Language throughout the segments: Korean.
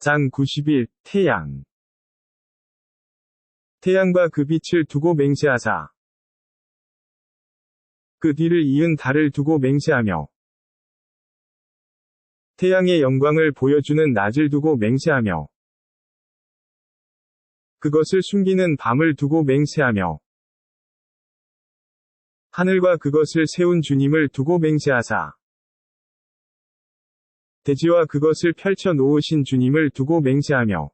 장 90일, 태양. 태양과 그 빛을 두고 맹세하사. 그 뒤를 이은 달을 두고 맹세하며. 태양의 영광을 보여주는 낮을 두고 맹세하며. 그것을 숨기는 밤을 두고 맹세하며. 하늘과 그것을 세운 주님을 두고 맹세하사. 대지와 그것을 펼쳐 놓으신 주님을 두고 맹세하며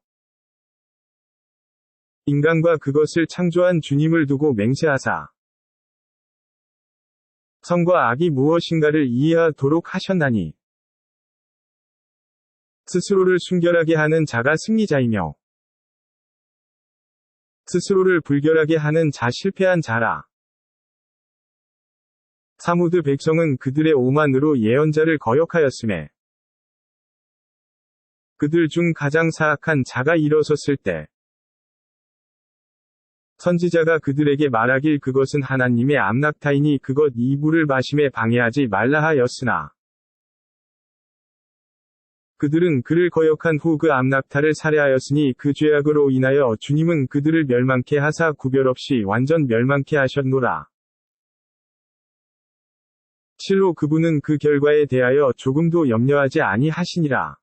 인간과 그것을 창조한 주님을 두고 맹세하사 성과 악이 무엇인가를 이해하도록 하셨나니 스스로를 순결하게 하는 자가 승리자이며 스스로를 불결하게 하는 자 실패한 자라. 사무드 백성은 그들의 오만으로 예언자를 거역하였음에 그들 중 가장 사악한 자가 일어섰을 때 선지자가 그들에게 말하길 그것은 하나님의 암낙타이니 그것 이불을 마심에 방해하지 말라 하였으나 그들은 그를 거역한 후 그 암낙타를 살해하였으니 그 죄악으로 인하여 주님은 그들을 멸망케 하사 구별 없이 완전 멸망케 하셨노라. 실로 그분은 그 결과에 대하여 조금도 염려하지 아니하시니라.